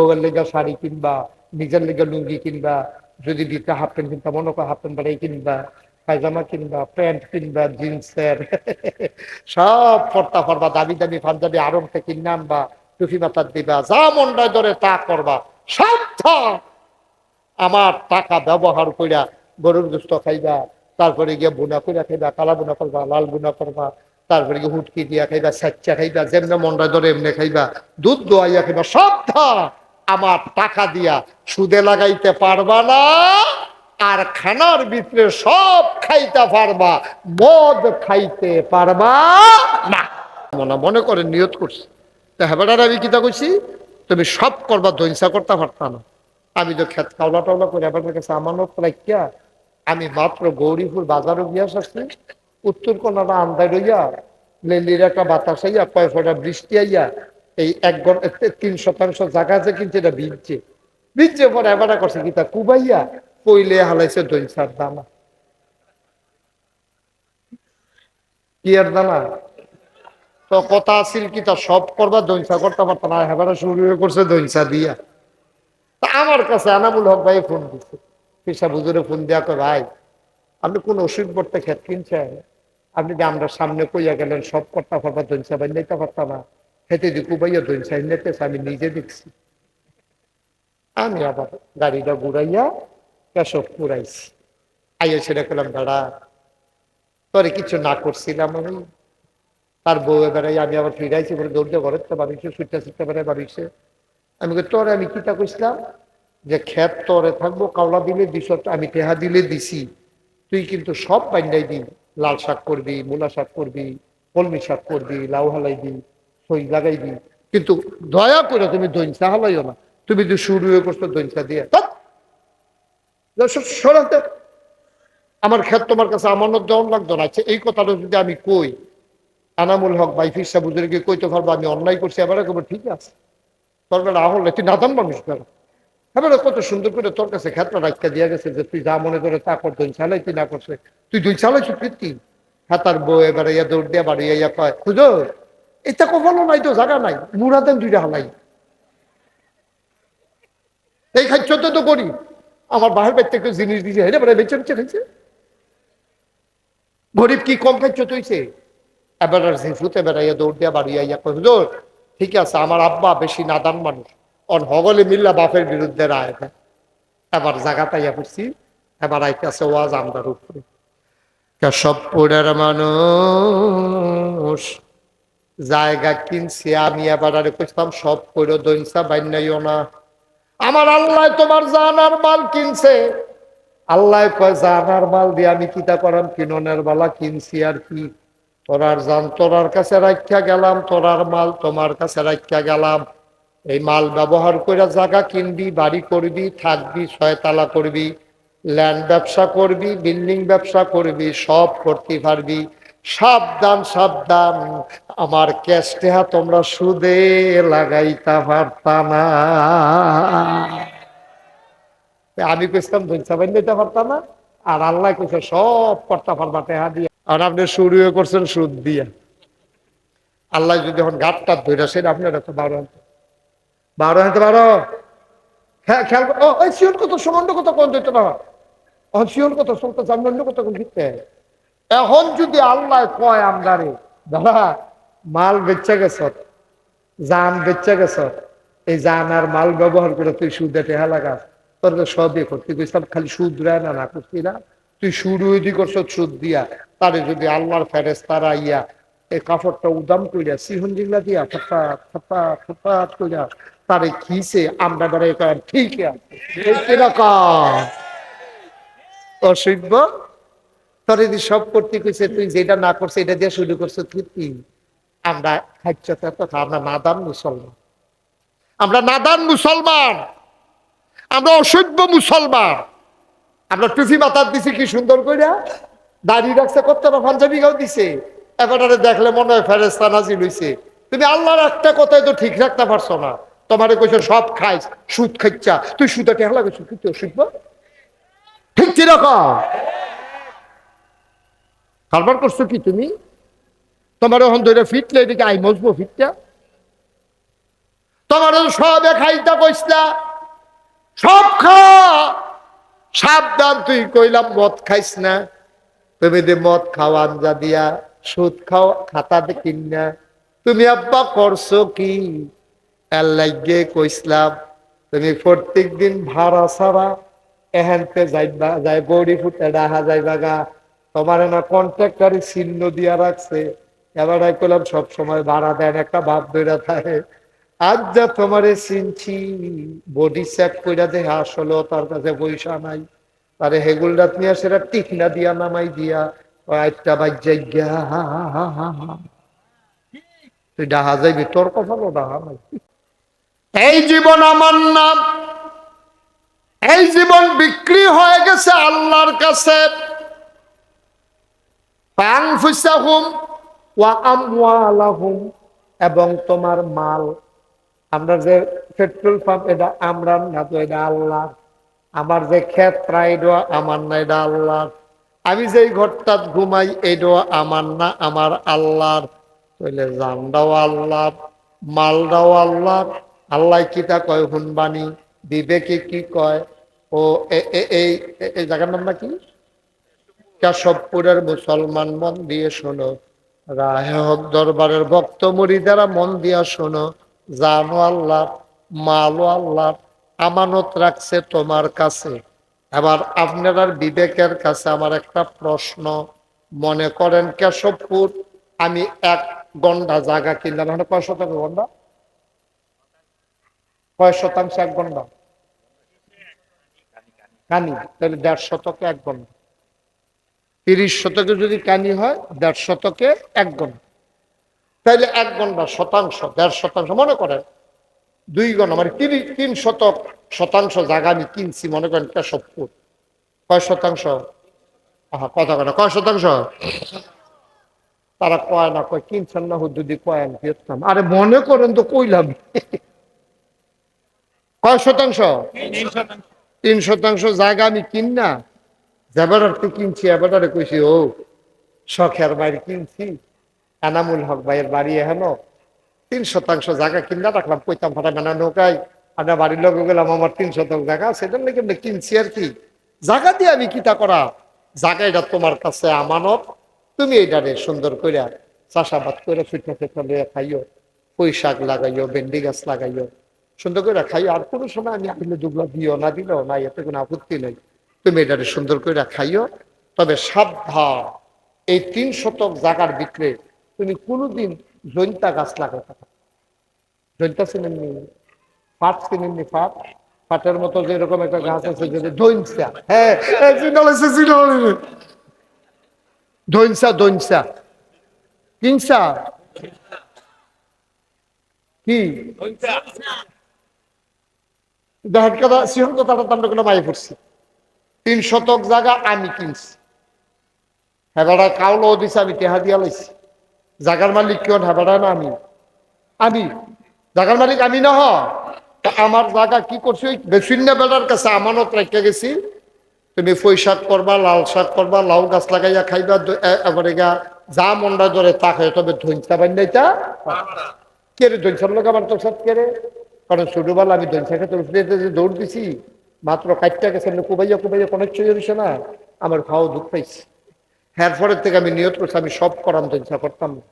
বউয়ের লেগা শাড়ি কিনবা, নিজের লেগা লুঙ্গি কিনবা, যদি দিতে হাফ প্যান্ট কিনবা, মনে করো হাফ প্যান্ট বাড়াই কিনবা, পায়জামা কিনবা, প্যান্ট কিনবা, জিন্সের, সব পড়তা পড়বা দামি দামি পাঞ্জাবি আরমটা কিনে আনবা, টুপি মাথার দিবা, যা মন্ডায় ধরে তা করবা সাবধান আমার টাকা ব্যবহার কইরা গরুর গোস্ত খাইবা, তারপরে গিয়ে বুনা কইরা খাইবা, কালা বুনা করবা, লাল বুনা করবা, তারপরে গিয়ে হুটকি দিয়া খাইবা সাচ্চা খাইবা, যেমনে মন্ডায় ধরে এমনি খাইবা, দুধ দোয়াইয়া খাইবা সাবধান আমার টাকা দিয়া সুদে লাগাইতে পারবা না, আর খানার ভিতরে সব খাইতে পারবা, মদ খাইতে পারবা না। মনে মনে করে নিয়ত করছি। তা হেবাটার আমি কিতা কইছি? তুমি সব করবা দৈনসা করতে পারতা না। আমি তো খেত কাউলা টাউলা করে এবার কাছে আমানত রাখিয়া আমি মাত্র গৌরীপুর বাজারও গিয়া আসছি। উত্তর কোনাটা আন্দায় রইয়া লেলির একটা বাতাস আইয়া, কয় ফোটা বৃষ্টি আইয়া এই এক তিন শতাংশ জায়গা আছে কিন্তু এটা ভিজছে ভিজছে পরে এবার করছে কি তা? কুবাইয়া পইলে হালাইছে দৈনসার দানা। কি আর দানা? তো কথা কি তা সব করবা দৈনসা করতে না হেবারা শুরু করছে দৈনসা দিয়া। তা আমার কাছে আনামুল হক ভাই ফোন দিচ্ছে পেশা বুজুরে ফোন দেওয়া কয়, ভাই, আপনি কোন ওষুধ পড়তে খেত কিনছেন? আপনি যে আমরা সামনে কইয়া গেলেন, সব করতে পারবা ভাই নিতে পারতাম না। হেঁটে যে কুবাইয়া দৈনসা নিতেছে আমি নিজে দেখছি। আমি আবার গাড়িটা ঘুরাইয়া কেশব পুরাইছি আইয়া সেটা করলাম দাঁড়া, তোরে কিছু না করছিলাম আমি। তার বউ এবারে আমি আবার ফিরাইছি, বলে দৌড়তে ঘরে তো বাড়িছে সুইটা সুইটা বেড়ে বাড়িছে আমি তোরে আমি কিতা কইছিলাম? যে খেত তোরে থাকব, কাওলা দিলে দিস আমি টেহা দিলে দিছি। তুই কিন্তু সব বান্ডাই দিই লাল শাক করবি, মূলা শাক করবি, কলমি শাক করবি, লাউ হালাইবি সই লাগাইবি কিন্তু দয়া করে তুমি দৈনসা হালাইও না। তুমি যদি শুরু হয়ে করছ দইনসা দিয়ে। সরাতে আমার ক্ষেত তোমার কাছে আমানত দেওয়ান লাগতো না। আচ্ছা এই কথাটা যদি আমি কই, আনামুল হক ভাই, ফিরসা বুজুর্গে কইতে পারব আমি অন্যায় করছি এবারে কেবল ঠিক আছে। তোর আহল, তুই নাদান মানুষ বেলা এবারে কত সুন্দর করে তোর কাছে ক্ষেত্র রাখতে দিয়া গেছে যে তুই যা মনে করে তা কর দুই তুই না করছে তুই দুই চালাইছ কীর্তি? হাতার তার বউ এবারে ইয়া দৌড় দিয়া বাড়ি ইয়া কয় খুঁজো এটা কখনো নাই তো, জায়গা নাই। মুড়া দেন দুইটা হালাই। এই খাচ্ছ তো করি। আমার বাহির বাড়িতে একটু জিনিস দিয়েছে হেরে বেড়ে বেঁচে বেঁচে খাইছে। গরিব কি কম খাচ্ছ তুইছে এবার ফুতে বেড়াইয়া দৌড় দিয়া বাড়ি আইয়া হুজুর, ঠিক আছে, আমার আব্বা বেশি নাদান মানুষ। অন হগলে মিল্লা বাপের বিরুদ্ধে রায় দেয়। এবার জায়গা পাইয়া পড়ছি। এবার আইতেছে ওয়াজ আমদার উপরে। সব পড়ার মানুষ জায়গা কিনছি, আমি এবার আরে কইতাম, সব পড়ো দইনসা বাইনাইও না। আমার আল্লাহ তোমার জানার মাল কিনছে। আল্লাহ কয়, জানার মাল দিয়ে আমি কিতা করাম? কিননের বালা কিনছি আর কি। তোরার জান তোরার কাছে রাখিয়া গেলাম তোরার মাল তোমার কাছে রাখিয়া গেলাম। এই মাল ব্যবহার করে জায়গা কিনবি, বাড়ি করবি, থাকবি, ছয়তলা করবি, ল্যান্ড ব্যবসা করবি, বিল্ডিং ব্যবসা করবি, সব করতে পারবি। সাবধান সাবধান। আমার ক্যাশ টেহা তোমরা সুদে লাগাইতে পারতা না। আমি কইতাম ধৈর্য বাইন দিতে পারতাম না। আর আল্লাহ কইছে, সব করতে পারবা টেহা দিয়ে। আর আপনি শুরু করছেন, সুদ দিয়া। আল্লাহ যদি এখন ঘাটটা ধরে সেটা আপনার এত বারো আনতে বারো আনতে বারো। হ্যাঁ খেয়াল ও শিওর কত সমান্য কত কোন দিতে না শিওর কত সলতে জানবেন কত কোন দিতে এখন যদি আল্লাহ কয় আমদারে, দাদা, মাল বেচে গেছ, জান বেচে গেছ, এই জান আর মাল ব্যবহার করে তুই সুদে টেহা লাগাস তোর সবই করতে কইসাম খালি সুদ রায় না না করছি না? তুই শুরু হইদি করছ সুদ দিয়া তারে যদি আল্লাহর ফেরেস তারা ইয়া এই কাপড়টা উদাম কইরা, সিহন জিংলা দিয়া, ফটা ফটা ফটা কইরা, তারে খিসে, আমরা বেড়াই ঠিক আছে। অসভ্য? তোর যদি সব করতে কইছে, তুই যেটা না করছে, এটা দিয়ে শুরু করছ কীর্তি আমরা খাচ্ছ কথা, আমরা নাদান মুসলমান। আমরা নাদান মুসলমান। আমরা অসভ্য মুসলমান। আমরা টুফি মাথার দিছি কি সুন্দর কইরা? দাড়ি রাখছে, কত পাঞ্জাবি গাও দিছে। এবারে দেখলে মনে হয় ফেরেস্তা নাজিল হইছে। তুমি আল্লাহর একটা কথাই তো ঠিক রাখতে পারছ না। তোমারে কইছে, সব খাইছ, সুদ খাইছা তুই সুদে টেহলা গেছো কি তুই অসভ্য? ঠিক কীরকম কারবার করছ কি তুমি? তোমার এখন ধরে ফিটলে এদিকে আই মজবো ফিটটা তোমার সবে খাইতা কইসলা। সব খা। সাবধান তুই, কইলাম মদ খাইস না। তুমি যে মদ খাও, আঞ্জা দিয়া, সুদ খাও, খাতা কিন না। তুমি আব্বা করছ কি? এল্লাইগে কইসলাম, তুমি প্রত্যেক দিন ভাড়া ছাড়া এহেনতে যাইবা যাই বৌড়ি ফুটে ডাহা যাইবা গা। তোমার না কন্ট্রাক্টারি চিহ্ন দিয়া রাখছে। এবার কইলাম, সব সময় ভাড়া দেন, একটা ভাব ধরে থাকে। আজ যা তোমারে চিনছি বডি চেক কইরা দেখে আসলে তার কাছে পয়সা নাই। তারে হেগুলডাত নিয়ে সেটা টিকনা দিয়া, নামাই দিয়া একটা বাজ্যাই গা। তুই ডাহা যাইবি, তোর কথা বলো ডাহা নাই। এই জীবন আমার নাম এই জীবন বিক্রি হয়ে গেছে আল্লাহর কাছে। পাংফুসাহুম ওয়া আমওয়ালাহুম এবং তোমার মাল। আমরা যে পেট্রোল পাম্প, এটা আমরা না তো এটা আল্লাহ। আমার যে ক্ষেত্রা এটা আমার না, এটা আল্লাহ। আমি যেই ঘরটাত ঘুমাই এটা আমার না, আমার আল্লাহর। তাইলে জানটাও আল্লাহ মালটাও আল্লাহ। আল্লাহ কিতা কয় হুনবানি বিবেকে কি কয়? ও এই জায়গার নাম না কি? কেশবপুরের মুসলমান মন দিয়ে শোনো। রাহে হক দরবারের ভক্ত মুড়িদারা মন দিয়া শোনো। জানো আল্লাহ, মালো আল্লাহ, আমানত রাখছে তোমার কাছে। এবার আপনার বিবেকের কাছে আমার একটা প্রশ্ন। মনে করেন কেশবপুর, আমি এক গন্ডা জায়গা কিনলাম। এখানে কয় শতাংশ গন্ডা? কয় শতাংশ এক গন্ডা? কানি তাহলে দেড় শতকে এক গন্ডা। তিরিশ শতকে যদি কানি হয়, দেড় শতকে এক গন্ডা তাইলে এক গন্ডা শতাংশ, দেড় শতাংশ, মনে করেন, দুই গণ মানে তিরিশ তিন শতক, শতাংশ জায়গা আমি কিনছি, মনে করেন কেশবপুর কয় শতাংশ? আহা, কথা কথা কয় শতাংশ? তারা কয় না, কয়, কিনছেন না, হুদুদি কয় আমি ভিয়েতনাম আরে মনে করেন তো কইলাম। কয় শতাংশ। তিন শতাংশ জায়গা আমি কিন না জেবারারতে কিনছি এবারে কইছি, ও, শখের বাড়ি কিনছি এনামুল হক ভাইয়ের বাড়ি এহেন, তিন শতাংশ জায়গা কিনা রাখলাম, কইতাম ফাটা মেনা নৌকায় আমরা বাড়ির লোক গেলাম, আমার তিন শতাংশ জায়গা সেটার লেগে আমরা কিনছি আর কি। জায়গা দিয়ে আমি কিতা করা? জায়গা এটা তোমার কাছে আমানত, তুমি এইটারে সুন্দর করে চাষাবাদ করে ফিটে ফিটে লইয়া খাইও, পুঁই শাক লাগাইও, ভেন্ডি গাছ লাগাইও, সুন্দর করে খাইও, আর কোনো সময় আমি আসলে দুগলা দিও না, দিলেও না, এতে কোনো আপত্তি নেই। তুমি এটারে সুন্দর করে খাইও। তবে সাবধান এই তিন শতক জাগার বিক্রে তুমি কোনোদিন জৈন্তা গাছ লাগাতে পারো জৈন্তা চিনেননি? পাট চিনেননি পাট? পাটের মতো যেরকম একটা গাছ আছে যদি দৈনসা হ্যাঁ দৈনসা দৈনসা কিনসা কি? দেখার কথা সিহন কথাটা তো আমরা কোনো মাই পড়ছি। তিন শতক জায়গা আমি কিনছি। হেবাটা কাউলো দিছে, আমি টেহা দিয়া লাইছি জাগার মালিক কেউ হেবাটা না আমি। আমি। জাগার মালিক আমি না হ তা আমার জায়গা কি করছি ওই বেসিন্য বেলার কাছে আমানত রেখে গেছি তুমি ফই শাক করবা লাল শাক করবা লাউ গাছ লাগাইয়া খাইবা এবারে গা, যা মন্ডা ধরে তা খাই তবে ধৈনসা বান্ধাইতা কে রে ধৈনসার লোক আমার তোর সাথে কে রে কারণ ছোটবেলা আমি ধৈনসা খেতে দৌড় দিছি। মাত্র কাটটা গেছে কুবাইয়া কুবাইয়া কোনো চলে দিছে না, আমার খাওয়া দুঃখ পাইছে হ্যাঁ পরের থেকে আমি নিয়ত করছি, আমি সব করাম চিন্তা করতাম না।